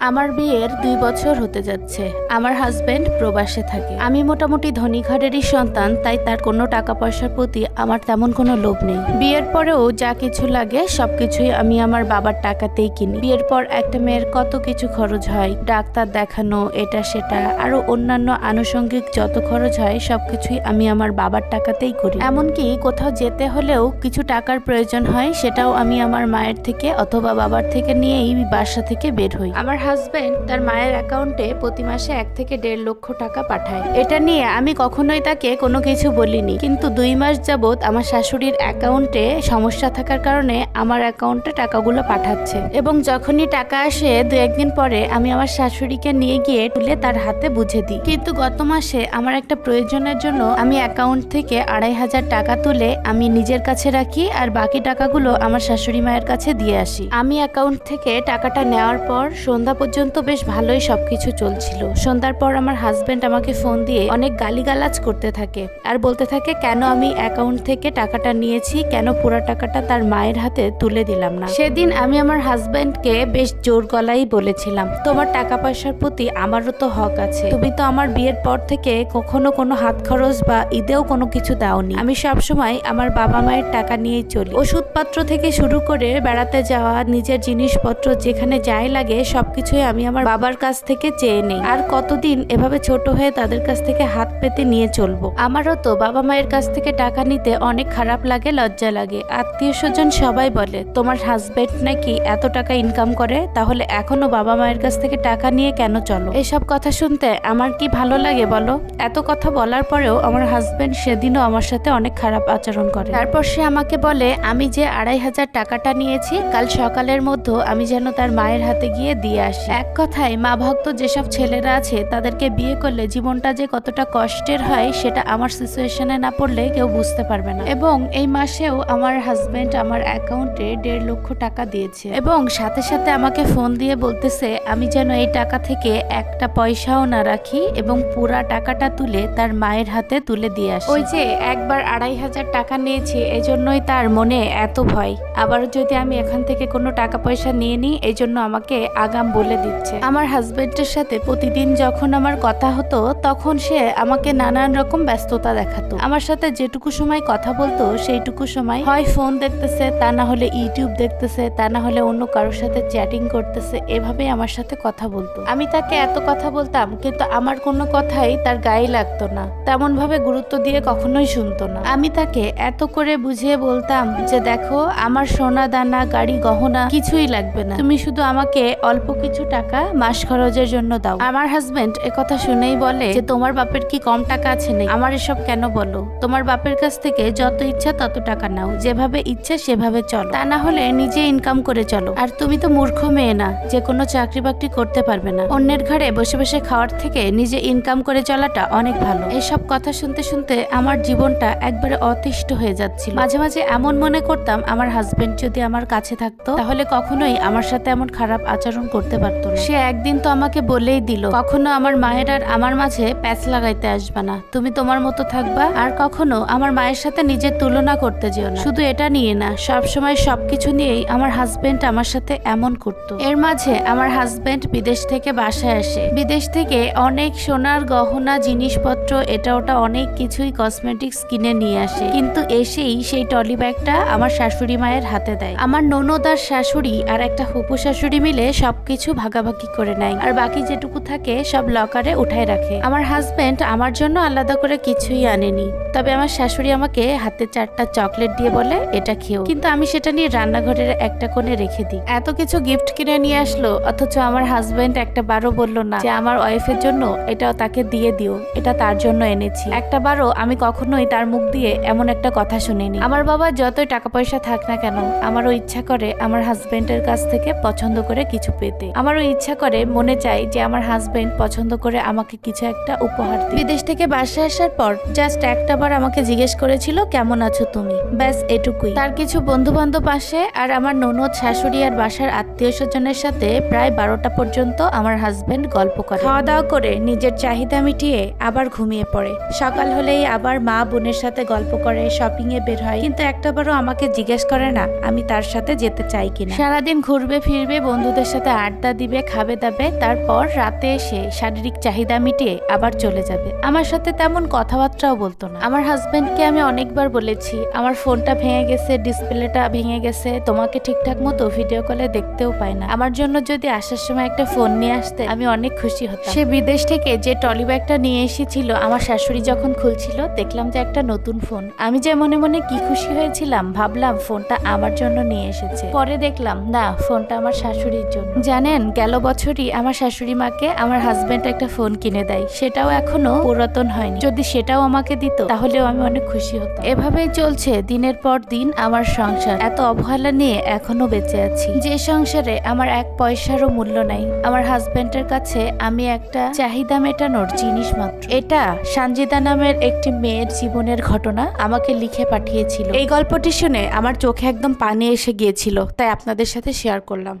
আমার বিয়ের দুই বছর হতে যাচ্ছে। আমার হাজব্যান্ড প্রবাসে থাকে। আমি মোটামুটি ধনী ঘরেরই সন্তান, তাই তার কোনো টাকা পয়সার প্রতি আমার তেমন কোনো লোভ নেই। বিয়ের পরেও যা কিছু লাগে, সবকিছুই আমি আমার বাবার টাকাতেই কিনি। বিয়ের পর একটা মেয়ের কত কিছু খরচ হয়, ডাক্তার দেখানো, এটা সেটা আরও অন্যান্য আনুষঙ্গিক যত খরচ হয়, সবকিছুই আমি আমার বাবার টাকাতেই করি। এমনকি কোথাও যেতে হলেও কিছু টাকার প্রয়োজন হয়, সেটাও আমি আমার মায়ের থেকে অথবা বাবার থেকে নিয়েই বাসা থেকে বের হই। আমার হাজবেন্ড তার মায়ের অ্যাকাউন্টে প্রতি মাসে এক থেকে দেড় লক্ষ টাকা পাঠায়। এটা নিয়ে আমি কখনোই তাকে কোনো কিছু বলিনি। কিন্তু দুই মাস যাবৎ আমার শাশুড়ির অ্যাকাউন্টে সমস্যা থাকার কারণে আমার অ্যাকাউন্টে টাকাগুলো পাঠাচ্ছে। এবং যখনই টাকা আসে, দু একদিন পরে আমি আমার শাশুড়িকে নিয়ে গিয়ে তুলে তার হাতে বুঝে দিই। কিন্তু গত মাসে আমার একটা প্রয়োজনের জন্য আমি অ্যাকাউন্ট থেকে আড়াই হাজার টাকা তুলে আমি নিজের কাছে রাখি আর বাকি টাকাগুলো আমার শাশুড়ি মায়ের কাছে দিয়ে আসি। আমি অ্যাকাউন্ট থেকে টাকাটা নেওয়ার পর সন্ধ্যা পর্যন্ত বেশ ভালোই সবকিছু চলছিল। সন্ধ্যার পর আমার হাজবেন্ড আমাকে ফোন দিয়ে অনেক গালিগালাজ করতে থাকে আর বলতে থাকে, কেন আমি অ্যাকাউন্ট থেকে টাকাটা নিয়েছি? কেন পুরো টাকাটা তার মায়ের হাতে তুলে দিলাম না? সেদিন আমি আমার হাজবেন্ডকে বেশ জোর গলাই বলেছিলাম, তোমার টাকা পয়সার প্রতি আমারও তো হক আছে। তুমি তো আমার বিয়ের পর থেকে কখনো কোনো হাত খরচ বা ঈদেও কোনো কিছু দাওনি। আমি সব সময় আমার বাবা মায়ের টাকা নিয়েই চলি। ওষুধপত্র থেকে শুরু করে বেড়াতে যাওয়া, নিজের জিনিসপত্র যেখানে যাই লাগে সবকিছুই আমি আমার বাবার কাছ থেকে চেয়ে নেই। আর কতদিন এভাবে ছোট হয়ে তাদের কাছ থেকে হাত পেতে নিয়ে চলবো? আমারও তো বাবা মায়ের কাছ থেকে টাকা নিতে অনেক খারাপ লাগে, লজ্জা লাগে। আত্মীয় স্বজন সবাই বলে, তোমার হাজবেন্ড নাকি এত টাকা ইনকাম করে? তাহলে এখনও বাবা মায়ের কাছ থেকে টাকা নিয়ে কেন চলো? এসব কথা শুনতে আমার কি ভালো লাগে বলো? এত কথা বলার পরেও আমার হাজবেন্ড সেদিনও আমার সাথে অনেক খারাপ আচরণ করে। তারপর সে আমাকে বলে, আমি যে আড়াই হাজার টাকাটা নিয়েছি, কাল সকালের মধ্যে আমি যেন তার মায়ের হাতে গিয়ে দিয়ে আসি। এক কথায় মা ভক্ত যেসব ছেলেরা আছে তাদেরকে বিয়ে করলে জীবনটা যে কতটা কষ্টের হয় সেটা আমার সিচুয়েশনে না পড়লে কেউ বুঝতে পারবে না। এবং এই মাসেও আমার হাজবেন্ড আমার অ্যাকাউন্টে দেড় লক্ষ টাকা দিয়েছে। এবং সাথে সাথে আমাকে ফোন দিয়ে বলতেছে আমি যেন এই টাকা থেকে একটা পয়সাও না রাখি এবং পুরা টাকাটা তুলে তার মায়ের হাতে তুলে দিয়ে আসি। ওই যে একবার আড়াই হাজার টাকা নিয়েছি এজন্যই তার মনে এত ভয়। আবার যদি আমি এখান থেকে কোনো টাকা পয়সা নিয়ে নিই এই জন্য আমাকে আগাম বলে দিচ্ছে। আমার হাজবেন্ডের সাথে প্রতিদিন যখন আমার কথা হতো, তখন সে আমাকে নানান রকম ব্যস্ততা দেখাতো। আমার সাথে যেটুকু সময় কথা বলতো, সেইটুকু সময় হয় ফোন দেখতেছে, তা না হলে ইউটিউব দেখতেছে, তা না হলে অন্য কারোর সাথে চ্যাটিং করতেছে, এভাবেই আমার সাথে কথা বলতো। আমি তাকে এত কথা বলতাম, কিন্তু আমার কোনো কথাই তার গায়ে লাগতো না। তেমন ভাবে গুরুত্ব দিয়ে কখনোই শুনতো না। আমি তাকে এত করে বুঝিয়ে বলতাম যে, দেখো, আমার সোনা দানা, গাড়ি, গহনা কিছুই লাগবে না। তুমি শুধু আমাকে অল্প কিছু টাকা মাস খরচের জন্য দাও। আমার হাজবেন্ড কথা শুনেই বলে যে, তোমার বাপের কি কম টাকা আছে নাকি আমার এসব কেন বলো? তোমার বাপের কাছ থেকে যত ইচ্ছা তত টাকা নাও। যেভাবে ইচ্ছা সেভাবে চলো। তা না হলে নিজে ইনকাম করে চলো। আর তুমি তো মূর্খ মেয়ে না, যে কোনো চাকরি বাকরি করতে পারবে না। অন্যের ঘরে বসে বসে খাওয়ার থেকে নিজে ইনকাম করে চলাটা অনেক ভালো। এসব কথা শুনতে শুনতে আমার জীবনটা একবারে অতিষ্ঠ হয়ে যাচ্ছিল। মাঝে মাঝে এমন মনে করতাম, আমার হাজবেন্ড যদি আমার কাছে থাকতো, তাহলে কখনোই আমার সাথে এমন খারাপ আচরণ করতে পারতো না। সে একদিন তো আমাকে বলেই দিল, কখনো আমার মায়ের আর আমার মাঝে প্যাচ লাগাইতে আসবে না। তুমি তোমার মতো থাকবা আর কখনো আমার মায়ের সাথে নিজের তুলনা করতে যেও না। শুধু এটা নিয়ে না সব সময় সবকিছু নিয়েই আমার হাজবেন্ড আমার সাথে এমন করতো। এর মাঝে আমার হাজবেন্ড বিদেশ থেকে বাসায় আসে। বিদেশ থেকে অনেক সোনার গহনা, জিনিসপত্র, এটা ওটা অনেক কিছুই কসমেটিক্স কিনে নিয়ে আসে। কিন্তু এসেই সেই টলি ব্যাগটা আমার শাশুড়ি মায়ের হাতে দেয়। আমার ননদ আর শাশুড়ি আর একটা হুপু শাশুড়ি মিলে সবকিছু ভাগাভাগি করে নেয়। আর বাকি যেটুকু থাকে সব লকারে উঠায় রাখে। আমার হাজবেন্ড আমার জন্য আলাদা করে কিছুই আনেনি। তবে আমার শাশুড়ি আমাকে হাতে চারটা চকলেট দিয়ে বলে, এটা খেও। কিন্তু আমি সেটা নিয়ে রান্নাঘরের একটা কোণে রেখে দিই। এত কিছু গিফট কিনে নিয়ে আসলো, অথচ আমার হাজবেন্ড একটা বারও বলল না যে, আমার ওয়াইফের জন্য এটা তাকে দিয়ে দিও, এটা তার জন্য এনেছি। একটা বারও আমি কখনোই তার মুখ দিয়ে এমন একটা কথা শুনিনি। আমার বাবা যতই টাকা পয়সা থাক না কেন, আমারও ইচ্ছা করে আমার হাজবেন্ডের কাছ থেকে পছন্দ করে কিছু পেতে। আমারও ইচ্ছা করে, মনে চাই যে আমার হাজবেন্ড পছন্দ করে আমাকে কিছু একটা উপহার বিদেশ থেকে বাসায় আসার পর জাস্ট একটা বার আমাকে জিজ্ঞেস করেছিল, কেমন আছো তুমি? ব্যাস, এটুকুই। তার কিছু বন্ধু বান্ধব আসে আর আমার ননদ, শাশুড়ি আর বাসার আত্মীয় স্বজনের সাথে প্রায় বারোটা পর্যন্ত আমার হাজবেন্ড গল্প করে। খাওয়া দাওয়া করে নিজের চাহিদা মিটিয়ে আবার ঘুমিয়ে পড়ে। সকাল হলেই আবার মা বোনের সাথে গল্প করে শপিং এ বের হয়। কিন্তু একটাবারও আমাকে জিজ্ঞেস করে না, আমি তার সাথে যেতে চাই কিনা। সারাদিন ঘুরবে, ফিরবে, বন্ধুদের সাথে আড্ডা নাস্তা দিবে, খাবে দাবে, তারপর রাতে এসে শারীরিক চাহিদা মিটিয়ে আবার চলে যাবে। আমার সাথে তেমন কথাবার্তাও বলতো না। আমার হাজব্যান্ডকে আমি অনেকবার বলেছি, আমার ফোনটা ভেঙে গেছে, ডিসপ্লেটা ভেঙে গেছে, তোমাকে ঠিকঠাক মতো ভিডিও কলে দেখতেও পাই না। আমার জন্য যদি আসার সময় একটা ফোন নিয়ে আসতে, আমি অনেক খুশি হতাম। সে বিদেশ থেকে যে টলি ব্যাগটা নিয়ে এসেছিল, আমার শাশুড়ি যখন খুলছিল, দেখলাম যে একটা নতুন ফোন আমি যে মনে মনে কি খুশি হয়েছিলাম, ভাবলাম ফোনটা আমার জন্য নিয়ে এসেছে। পরে দেখলাম, না ফোনটা আমার শাশুড়ির জন্য। জানেন গেল বছরই আমার শাশুড়ি মাকে আমার হাজবেন্ড একটা ফোন কিনে দেয়। সেটাও এখনও পুরাতন হয়নি। যদি সেটাও আমাকে দিত, তাহলেও আমি অনেক খুশি হতাম। এভাবেই চলছে দিনের পর দিন আমার সংসার। এত অবহেলা নিয়ে এখনও বেঁচে আছি। যে সংসারে আমার এক পয়সারও মূল্য নাই। আমার হাজবেন্ডের কাছে আমি একটা চাহিদা মেটানোর জিনিস মাত্র। এটা সানজিদা নামের একটি মেয়ের জীবনের ঘটনা আমাকে লিখে পাঠিয়েছিল। এই গল্পটি শুনে আমার চোখে একদম পানি এসে গিয়েছিল, তাই আপনাদের সাথে শেয়ার করলাম।